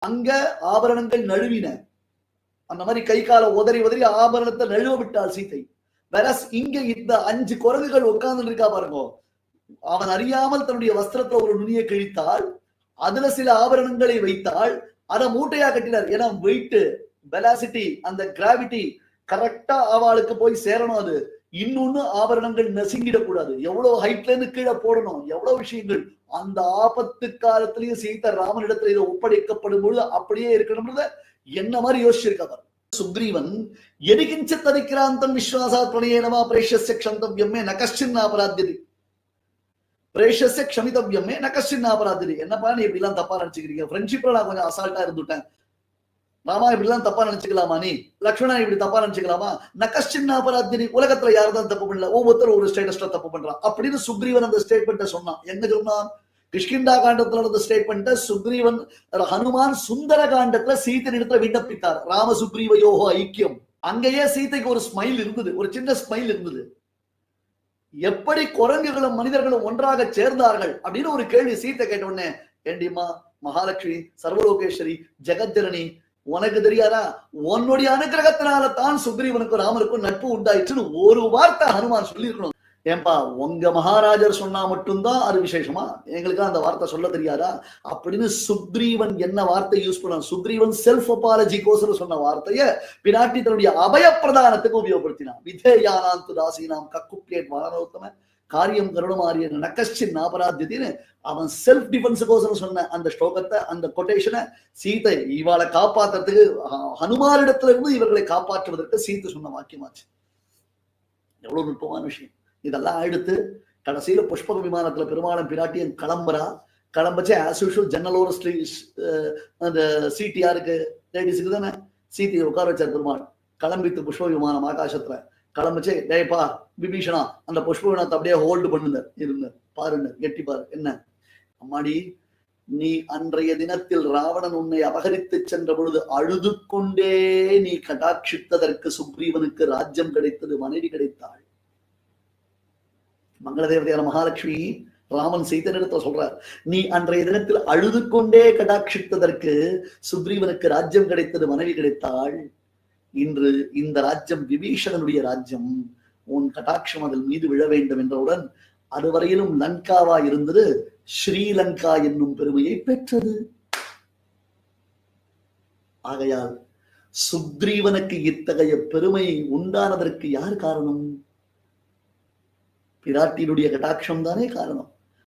அங்க ஆபரணங்கள் நழுவின. அந்த மாதிரி கை கால உதறி உதறி ஆபரணத்தை நழுவ விட்டாள் சீத்தை. வெரஸ் இங்க இந்த அஞ்சு குரங்குகள் உட்கார்ந்து இருக்கா பாருங்க. அவன் அறியாமல் தன்னுடைய வஸ்திரத்துல ஒரு நுனியை கிழித்தாள். அதுல சில ஆபரணங்களை வைத்தாள். அதை மூட்டையா கட்டினார். ஏன்னா வெயிட் வெலாசிட்டி அந்த கிராவிட்டி கரெக்டா அவளுக்கு போய் சேரணும் அது. இன்னொன்னு ஆபரணங்கள் நசுங்கிடக்கூடாது. எவ்வளவு ஹைட்ல இருந்து கீழே போடணும்? எவ்வளவு விஷயங்கள்? அந்த ஆபத்து காலத்திலயும் சீதா ராமனிடத்துல இதை ஒப்படைக்கப்படும் பொழுது அப்படியே இருக்கணும்ன்றத என்ன மாதிரி யோசிச்சிருக்கார் சுக்ரீவன் எரிகிஞ்ச தரிக்கிறாந்தம் விஸ்வாசா பிரணயனமா பிரேஷஸ்ய க்ஷந்தவ்யமே நகஷ்டின் அபராத்தியதி. பிரேஷஸ்ய க்ஷமிதவ்யமே நகஷ்டின் அபராத்தியதி. என்னப்பா நீ இப்படி எல்லாம் தப்பா நினைச்சுக்கிறீங்க? ஃப்ரெண்ட்ஷிப்ல நான் கொஞ்சம் அசால்ட்டா இருந்துட்டேன். ராமா இப்படிதான் தப்பா நினைச்சுக்கலாமா நீ? லக்ஷ்மணா இப்படி தப்பா நினைச்சுக்கலாமா? நகஷ்டின் அபராத்தினி உலகத்துல யாரும் தப்பு பண்ணல. ஒவ்வொருத்தரும் ஒரு ஸ்டேட்டஸ்ல தப்பு பண்றான். அப்படின்னு சுக்ரீவன் அந்த ஸ்டேட்மெண்ட்டை சொன்னான். என்ன சொன்னான்? கிஷ்கிண்டா காண்டத்துல நடந்த ஸ்டேட்மெண்ட்டை சுக்ரீவன் ஹனுமான் சுந்தர காண்டத்துல சீத்தை இடத்துல விண்ணப்பித்தார். ராம சுக்ரீவ யோகோ ஐக்கியம். அங்கேயே சீதைக்கு ஒரு ஸ்மைல் இருந்தது. ஒரு சின்ன ஸ்மைல் இருந்தது. எப்படி குரங்குகளும் மனிதர்களும் ஒன்றாக சேர்ந்தார்கள் அப்படின்னு ஒரு கேள்வி சீத்தை கேட்ட உடனே ஏண்டிமா மகாலட்சுமி சர்வலோகேஸ்வரி ஜெகஜனனி உனக்கு தெரியாதா? உன்னுடைய அனுகிரகத்தினால தான் சுக்ரீவனுக்கும் ராமருக்கும் நட்பு உண்டாயிற்றுன்னு ஒரு வார்த்தை ஹனுமான் சொல்லியிருக்கணும். ஏன்பா உங்க மகாராஜர் சொன்னா மட்டும்தான் அது விசேஷமா? எங்களுக்கு அந்த வார்த்தை சொல்ல தெரியாதா? அப்படின்னு சுக்ரீவன் என்ன வார்த்தை யூஸ் பண்ண சுக்ரீவன் செல்ஃப் அப்பாலஜிக்கோசரம் சொன்ன வார்த்தைய பிராட்டி தன்னுடைய அபய பிரதானத்துக்கு உபயோகப்படுத்தினான். விதேயானாந்து தாசீனாம் கக்குப்ளேட் வானரோத்தம காரியம் கருணமாரிய நக்கஷ்டின் நாபராத்தியத்தின்னு அவன் செல்ஃப் டிஃபென்ஸுக்கோசரம் சொன்ன அந்த ஸ்லோகத்தை அந்த கொட்டேஷனை சீதை இவாளை காப்பாத்துறதுக்கு ஹனுமாரிடத்துல இருந்து இவர்களை காப்பாற்றுவதற்கு சீதை சொன்ன வாக்கியமாச்சு. எவ்வளவு நுட்பமான விஷயம். இதெல்லாம் அடுத்து கடைசியில புஷ்பக விமானத்துல பெருமாளும் பிராட்டியும் கிளம்புறா. கிளம்பச்சு ஆஸ் யூஷுவல் ஜன்னலோர ஸ்ரீ அந்த சீட் யாருக்கு? லேடிஸுக்கு தானே? சீத்தையை உட்கார வச்சார் பெருமாள். கிளம்பித்து புஷ்ப விமானம் ஆகாசத்துல. கிளம்பிச்சு டேப்பா விபீஷனா அந்த புஷ்ப விமானத்தை அப்படியே ஹோல்டு பண்ணுங்க. இருங்க பாருங்க கெட்டி பாரு. என்ன? அம்மாடி நீ அன்றைய தினத்தில் ராவணன் உன்னை அபகரித்து சென்ற பொழுது அழுது கொண்டே நீ கடாட்சித்ததற்கு சுக்ரீவனுக்கு ராஜ்யம் கிடைத்தது மனைவி கிடைத்தாள். மங்களதேவதையான மகாலட்சுமி ராமன் சீதனிடத்துல சொல்றார் நீ அன்றைய தினத்தில் அழுது கொண்டே கடாட்சித்ததற்கு சுக்ரீவனுக்கு ராஜ்யம் கிடைத்தது மனைவி கிடைத்தாள். இன்று இந்த ராஜ்யம் விபீஷணனுடைய ராஜ்யம். உன் கடாட்சம் அதில் மீது விழ வேண்டும் என்றவுடன் அதுவரையிலும் லங்காவா இருந்தது ஸ்ரீலங்கா என்னும் பெருமையை பெற்றது. ஆகையால் சுக்ரீவனுக்கு இத்தகைய பெருமை உண்டானதற்கு யார் காரணம்? பிராட்டியினுடைய கட்டாட்சம் தானே காரணம்.